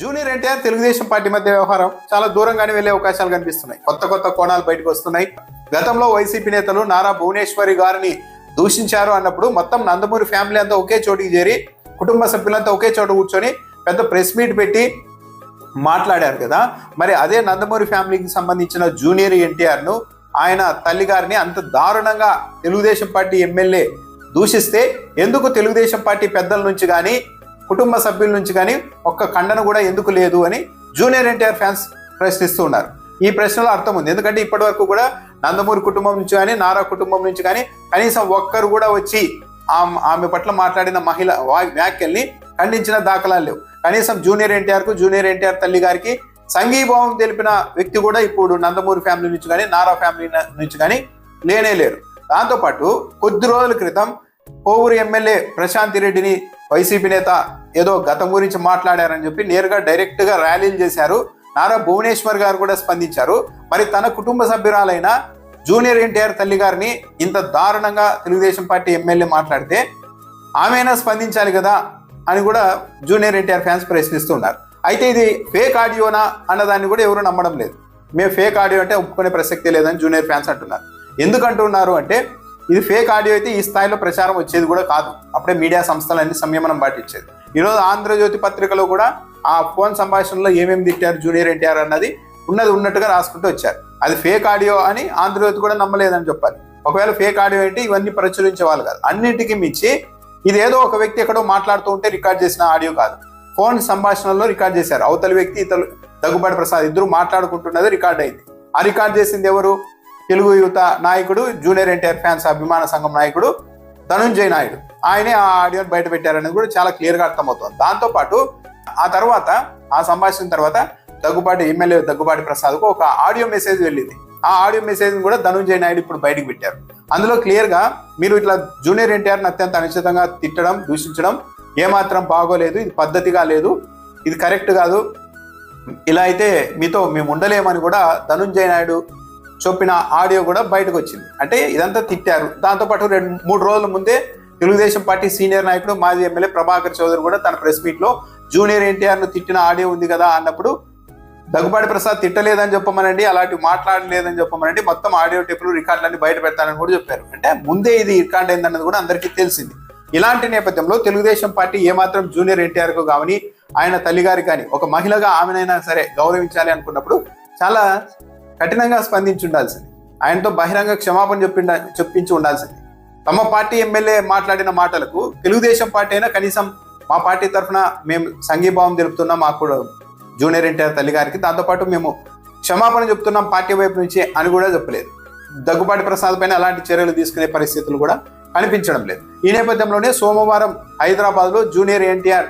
Junior NTR Telugu Desam party మధ్య వ్యవహారం చాలా దూరంగానే వెళ్ళే అవకాశాలు కనిపిస్తున్నాయి. కొత్త కొత్త కోణాలు బయటకు వస్తున్నాయి. గతంలో వైసీపీ నేతలు నారా భువనేశ్వరి గారిని దూషించారు అన్నప్పుడు మొత్తం నందమూరి ఫ్యామిలీ అంతా ఒకే చోటికి చేరి కుటుంబ సభ్యులంతా ఒకే చోట కూర్చొని పెద్ద ప్రెస్ మీట్ పెట్టి మాట్లాడారు కదా. మరి అదే నందమూరి ఫ్యామిలీకి సంబంధించిన జూనియర్ ఎన్టీఆర్ను ఆయన తల్లి గారిని అంత దారుణంగా తెలుగుదేశం పార్టీ ఎమ్మెల్యే దూషిస్తే ఎందుకు తెలుగుదేశం పార్టీ పెద్దల నుంచి కానీ కుటుంబ సభ్యుల నుంచి కానీ ఒక్క ఖండన కూడా ఎందుకు లేదు అని జూనియర్ ఎన్టీఆర్ ఫ్యాన్స్ ప్రశ్నిస్తూ ఉన్నారు. ఈ ప్రశ్నలో అర్థం ఉంది. ఎందుకంటే ఇప్పటి వరకు కూడా నందమూరి కుటుంబం నుంచి కానీ నారా కుటుంబం నుంచి కానీ కనీసం ఒక్కరు కూడా వచ్చి ఆమె ఆమె పట్ల మాట్లాడిన మహిళ వ్యాఖ్యల్ని ఖండించిన దాఖలాలు లేవు. కనీసం జూనియర్ ఎన్టీఆర్కు జూనియర్ ఎన్టీఆర్ తల్లి గారికి సంఘీభావం తెలిపిన వ్యక్తి కూడా ఇప్పుడు నందమూరి ఫ్యామిలీ నుంచి కానీ నారా ఫ్యామిలీ నుంచి కానీ లేనే లేరు. దాంతోపాటు కొద్ది రోజుల క్రితం కోవూరు ఎమ్మెల్యే ప్రశాంతి రెడ్డిని వైసీపీ నేత ఏదో గతం గురించి మాట్లాడారని చెప్పి నేరుగా డైరెక్ట్గా ర్యాలీలు చేశారు. నారా భువనేశ్వర్ గారు కూడా స్పందించారు. మరి తన కుటుంబ సభ్యురాలైన జూనియర్ ఎన్టీఆర్ తల్లి గారిని ఇంత దారుణంగా తెలుగుదేశం పార్టీ ఎమ్మెల్యే మాట్లాడితే ఆమెనా స్పందించాలి కదా అని కూడా జూనియర్ ఎన్టీఆర్ ఫ్యాన్స్ ప్రశ్నిస్తున్నారు. అయితే ఇది ఫేక్ ఆడియోనా అన్నదాన్ని కూడా ఎవరు నమ్మడం లేదు. మేము ఫేక్ ఆడియో అంటే ఒప్పుకునే ప్రసక్తి లేదని జూనియర్ ఫ్యాన్స్ అంటున్నారు. ఎందుకంటున్నారు అంటే ఇది ఫేక్ ఆడియో అయితే ఈ స్థాయిలో ప్రచారం వచ్చేది కూడా కాదు. అప్పుడే మీడియా సంస్థలన్నీ సంయమనం పాటించేది. ఈరోజు ఆంధ్రజ్యోతి పత్రికలో కూడా ఆ ఫోన్ సంభాషణలో ఏమేమి తిట్టారు జూనియర్ ఎన్టీఆర్ అన్నది ఉన్నది ఉన్నట్టుగా రాసుకుంటూ వచ్చారు. అది ఫేక్ ఆడియో అని ఆంధ్రజ్యోతి కూడా నమ్మలేదని చెప్పాలి. ఒకవేళ ఫేక్ ఆడియో అంటే ఇవన్నీ ప్రచురించే వాళ్ళు కాదు. అన్నింటికీ మించి ఇది ఏదో ఒక వ్యక్తి ఎక్కడో మాట్లాడుతూ ఉంటే రికార్డ్ చేసిన ఆడియో కాదు. ఫోన్ సంభాషణలో రికార్డ్ చేశారు. అవతలి వ్యక్తి ఇతరు దగ్గుబాటి ప్రసాద్ ఇద్దరు మాట్లాడుకుంటున్నది రికార్డ్ అయింది. ఆ రికార్డ్ చేసింది ఎవరు? తెలుగు యువత నాయకుడు జూనియర్ ఎన్టీఆర్ ఫ్యాన్స్ అభిమాన సంఘం నాయకుడు ధనుంజయ్ నాయుడు. ఆయనే ఆ ఆడియోని బయట పెట్టారనేది కూడా చాలా క్లియర్గా అర్థమవుతుంది. దాంతోపాటు ఆ తర్వాత ఆ సంభాషణ తర్వాత దగ్గుబాటి ఎమ్మెల్యే దగ్గుబాటి ప్రసాద్కు ఒక ఆడియో మెసేజ్ వెళ్ళింది. ఆ ఆడియో మెసేజ్ కూడా ధనుంజయ్ నాయుడు ఇప్పుడు బయటకు పెట్టారు. అందులో క్లియర్గా మీరు ఇట్లా జూనియర్ ఎన్టీఆర్ని అత్యంత అనుచితంగా తిట్టడం దూషించడం ఏమాత్రం బాగోలేదు ఇది పద్ధతిగా లేదు ఇది కరెక్ట్ కాదు. ఇలా అయితే మీతో మేము ఉండలేమని కూడా ధనుంజయ్ నాయుడు చెప్పిన ఆడియో కూడా బయటకు వచ్చింది అంటే ఇదంతా తిట్టారు. దాంతోపాటు రెండు మూడు రోజుల ముందే తెలుగుదేశం పార్టీ సీనియర్ నాయకుడు మాజీ ఎమ్మెల్యే ప్రభాకర్ చౌదరి కూడా తన ప్రెస్ మీట్లో జూనియర్ ఎన్టీఆర్ను తిట్టిన ఆడియో ఉంది కదా అన్నప్పుడు దగ్గుబాటి ప్రసాద్ తిట్టలేదని చెప్పమనండి అలాంటివి మాట్లాడలేదని చెప్పమనండి మొత్తం ఆడియో టేపులు రికార్డులన్నీ బయట పెడతానని కూడా చెప్పారు. అంటే ముందే ఇది రికార్డ్ అయిందన్నది కూడా అందరికీ తెలిసింది. ఇలాంటి నేపథ్యంలో తెలుగుదేశం పార్టీ ఏమాత్రం జూనియర్ ఎన్టీఆర్కు కావని ఆయన తల్లిగారు కానీ ఒక మహిళగా ఆమెనైనా సరే గౌరవించాలి అనుకున్నప్పుడు చాలా కఠినంగా స్పందించి ఉండాల్సింది ఆయనతో బహిరంగ క్షమాపణ చెప్పి చెప్పించి ఉండాల్సింది. తమ పార్టీ ఎమ్మెల్యే మాట్లాడిన మాటలకు తెలుగుదేశం పార్టీ అయినా కనీసం మా పార్టీ తరఫున మేము సంఘీభావం తెలుపుతున్నాం మాకు కూడా జూనియర్ ఎన్టీఆర్ తల్లి గారికి. దాంతోపాటు మేము క్షమాపణ చెప్తున్నాం పార్టీ వైపు నుంచి అని కూడా చెప్పలేదు. దగ్గుబాటి ప్రసాద్ పైన అలాంటి చర్యలు తీసుకునే పరిస్థితులు కూడా కనిపించడం లేదు. ఈ నేపథ్యంలోనే సోమవారం హైదరాబాద్లో జూనియర్ ఎన్టీఆర్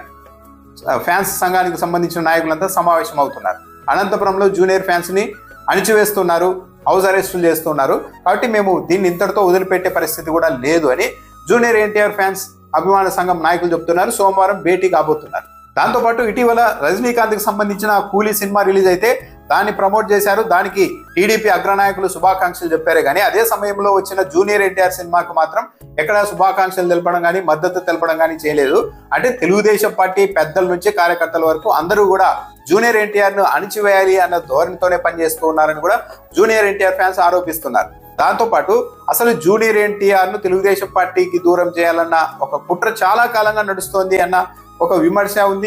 ఫ్యాన్స్ సంఘానికి సంబంధించిన నాయకులంతా సమావేశం అవుతున్నారు అనంతపురంలో జూనియర్ ఫ్యాన్స్ని అణిచివేస్తున్నారు హౌస్ అరెస్టులు చేస్తున్నారు. కాబట్టి మేము దీన్ని ఇంతటితో వదిలిపెట్టే పరిస్థితి కూడా లేదు అని జూనియర్ ఎన్టీఆర్ ఫ్యాన్స్ అభిమాన సంఘం నాయకులు చెప్తున్నారు. సోమవారం భేటీ కాబోతున్నారు. దాంతోపాటు ఇటీవల రజనీకాంత్కి సంబంధించిన కూలీ సినిమా రిలీజ్ అయితే దాన్ని ప్రమోట్ చేశారు. దానికి టీడీపీ అగ్రనాయకులు శుభాకాంక్షలు చెప్పారే. కానీ అదే సమయంలో వచ్చిన జూనియర్ ఎన్టీఆర్ సినిమాకు మాత్రం ఎక్కడ శుభాకాంక్షలు తెలపడం కానీ మద్దతు తెలపడం కానీ చేయలేదు. అంటే తెలుగుదేశం పార్టీ పెద్దల నుంచి కార్యకర్తల వరకు అందరూ కూడా జూనియర్ ఎన్టీఆర్ను అణిచివేయాలి అన్న ధోరణితోనే పనిచేస్తూ ఉన్నారని కూడా జూనియర్ ఎన్టీఆర్ ఫ్యాన్స్ ఆరోపిస్తున్నారు. దాంతోపాటు అసలు జూనియర్ ఎన్టీఆర్ను తెలుగుదేశం పార్టీకి దూరం చేయాలన్న ఒక కుట్ర చాలా కాలంగా నడుస్తోంది అన్న ఒక విమర్శ ఉంది.